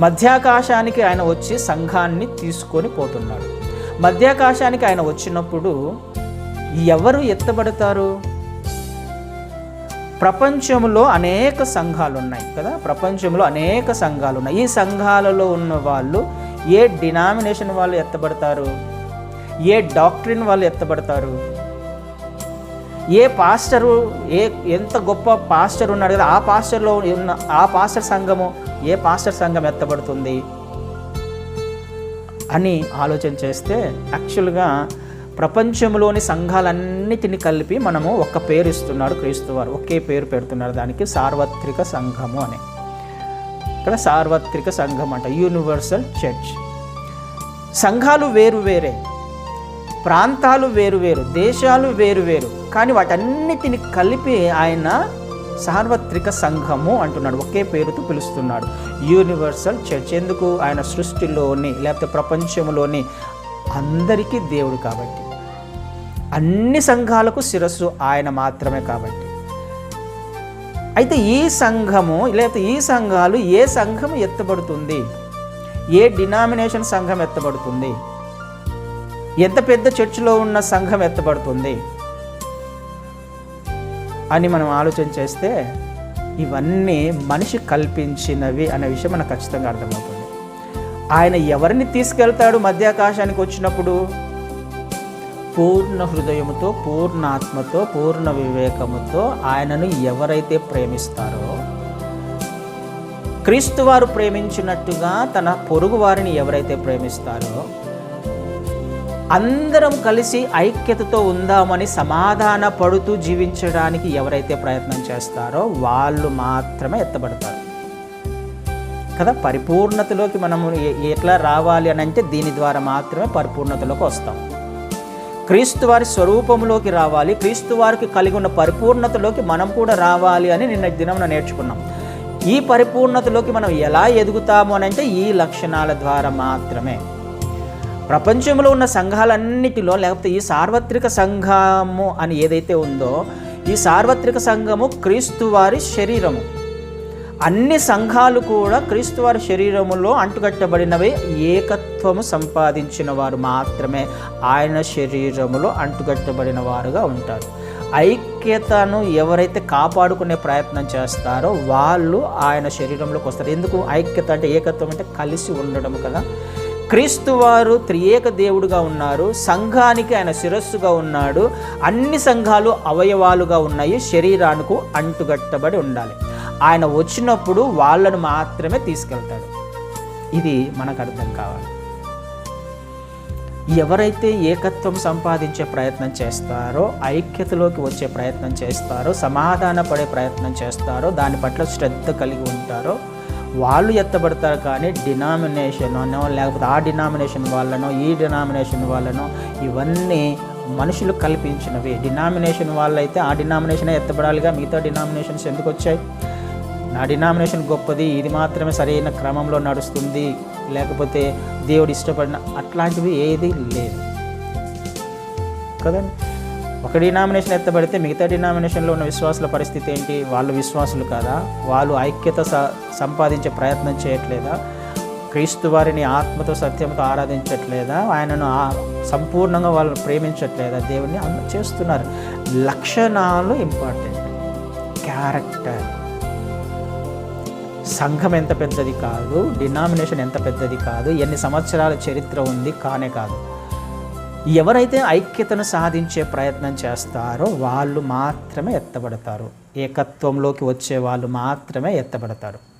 మధ్యాకాశానికి ఆయన వచ్చి సంఘాన్ని తీసుకొని పోతున్నాడు. మధ్యాకాశానికి ఆయన వచ్చినప్పుడు ఎవరు ఎత్తబడతారు? ప్రపంచంలో అనేక సంఘాలు ఉన్నాయి కదా? ప్రపంచంలో అనేక సంఘాలు ఉన్నాయి ఈ సంఘాలలో ఉన్న వాళ్ళు ఏ డినామినేషన్ వాళ్ళు ఎత్తబడతారు? ఏ డాక్టరీన్ వాళ్ళు ఎత్తబడతారు? ఏ పాస్టరు ఏ ఎంత గొప్ప పాస్టర్ ఉన్నాడు కదా? ఆ పాస్టర్లో ఉన్న ఆ పాస్టర్ సంఘము ఏ పాస్టర్ సంఘం ఎత్తబడుతుంది అని ఆలోచన చేస్తే యాక్చువల్గా ప్రపంచంలోని సంఘాలన్నిటిని కలిపి మనము ఒక్క పేరు ఇస్తున్నాడు క్రీస్తువారు ఒకే పేరు పెడుతున్నారు. దానికి సార్వత్రిక సంఘము అని. ఇక్కడ సార్వత్రిక సంఘం అంట. Universal church. సంఘాలు వేరు వేరే. ప్రాంతాలు వేరు వేరు. దేశాలు వేరు వేరు. కానీ వాటన్నిటిని కలిపి ఆయన సార్వత్రిక సంఘము అంటున్నాడు. ఒకే పేరుతో పిలుస్తున్నాడు. Universal church. ఎందుకు? ఆయన సృష్టిలోని లేకపోతే ప్రపంచంలోని అందరికీ దేవుడు కాబట్టి. అన్ని సంఘాలకు శిరస్సు ఆయన మాత్రమే కాబట్టి. అయితే ఈ సంఘము లేకపోతే ఈ సంఘాలు ఏ సంఘం ఎత్తబడుతుంది? ఏ డినామినేషన్ సంఘం ఎత్తబడుతుంది? ఎంత పెద్ద చర్చిలో ఉన్న సంఘం ఎత్తబడుతుంది? అని మనం ఆలోచన చేస్తే ఇవన్నీ మనిషి కల్పించినవి అనే విషయం మనకు ఖచ్చితంగా అర్థమవుతుంది. ఆయన ఎవరిని తీసుకెళ్తాడు మధ్యాకాశానికి వచ్చినప్పుడు? పూర్ణ హృదయముతో పూర్ణ ఆత్మతో పూర్ణ వివేకముతో ఆయనను ఎవరైతే ప్రేమిస్తారో క్రీస్తు వారు ప్రేమించినట్టుగా తన పొరుగు వారిని ఎవరైతే ప్రేమిస్తారో అందరం కలిసి ఐక్యతతో ఉందామని సమాధాన పడుతూ జీవించడానికి ఎవరైతే ప్రయత్నం చేస్తారో వాళ్ళు మాత్రమే ఎత్తబడతారు. కదా? పరిపూర్ణతలోకి మనము ఎట్లా రావాలి అని అంటే దీని ద్వారా మాత్రమే పరిపూర్ణతలోకి వస్తాం. క్రీస్తు వారి స్వరూపంలోకి రావాలి. క్రీస్తు వారికి కలిగి ఉన్న పరిపూర్ణతలోకి మనం కూడా రావాలి అని నిన్న దినం నేర్చుకున్నాం. ఈ పరిపూర్ణతలోకి మనం ఎలా ఎదుగుతాము అని అంటే ఈ లక్షణాల ద్వారా మాత్రమే. ప్రపంచంలో ఉన్న సంఘాలన్నిటిలో లేకపోతే ఈ సార్వత్రిక సంఘము అని ఏదైతే ఉందో ఈ సార్వత్రిక సంఘము క్రీస్తు వారి శరీరము. అన్ని సంఘాలు కూడా క్రీస్తు వారి శరీరములో అంటుకట్టబడినవి. ఏకత్వము సంపాదించిన వారు మాత్రమే ఆయన శరీరములో అంటుకట్టబడిన వారుగా ఉంటారు. ఐక్యతను ఎవరైతే కాపాడుకునే ప్రయత్నం చేస్తారో వాళ్ళు ఆయన శరీరంలోకి వస్తారు. ఎందుకు? ఐక్యత అంటే ఏకత్వం అంటే కలిసి ఉండడం కదా. క్రీస్తు వారు త్రియేక దేవుడుగా ఉన్నారు సంఘానికి ఆయన శిరస్సుగా ఉన్నాడు అన్ని సంఘాలు అవయవాలుగా ఉన్నాయి శరీరానికి అంటుగట్టబడి ఉండాలి. ఆయన వచ్చినప్పుడు వాళ్ళను మాత్రమే తీసుకెళ్తాడు. ఇది మనకు అర్థం కావాలి. ఎవరైతే ఏకత్వం సంపాదించే ప్రయత్నం చేస్తారో ఐక్యతలోకి వచ్చే ప్రయత్నం చేస్తారో సమాధాన పడే ప్రయత్నం చేస్తారో దాని పట్ల శ్రద్ధ కలిగి ఉంటారో వాళ్ళు ఎత్తబడతారు కానీ డినామినేషన్ అనో లేకపోతే ఆ డినామినేషన్ వాళ్ళనో ఈ డినామినేషన్ వాళ్ళనో ఇవన్నీ మనుషులు కల్పించినవి. డినామినేషన్ వాళ్ళైతే ఆ డినామినేషన్ ఎత్తబడాలిగా మిగతా డినామినేషన్స్ ఎందుకు వచ్చాయి? నా డినామినేషన్ గొప్పది ఇది మాత్రమే సరైన క్రమంలో నడుస్తుంది లేకపోతే దేవుడు ఇష్టపడిన అట్లాంటివి ఏది లేదు. కదండి? ఒక డినామినేషన్ ఎత్తబడితే మిగతా డినామినేషన్లో ఉన్న విశ్వాసుల పరిస్థితి ఏంటి? వాళ్ళు విశ్వాసులు కాదా? వాళ్ళు ఐక్యత స సంపాదించే ప్రయత్నం చేయట్లేదా? క్రీస్తు వారిని ఆత్మతో సత్యంతో ఆరాధించట్లేదా? ఆయనను సంపూర్ణంగా వాళ్ళు ప్రేమించట్లేదా? దేవుణ్ణి అందు చేస్తున్నారు. లక్షణాలు ఇంపార్టెంట్ క్యారెక్టర్ సంఘం ఎంత పెద్దది కాదు డినామినేషన్ ఎంత పెద్దది కాదు ఎన్ని సంవత్సరాల చరిత్ర ఉంది కానే కాదు. ఎవరైతే ఐక్యతను సాధించే ప్రయత్నం చేస్తారో వాళ్ళు మాత్రమే ఎత్తబడతారు. ఏకత్వంలోకి వచ్చే వాళ్ళు మాత్రమే ఎత్తబడతారు.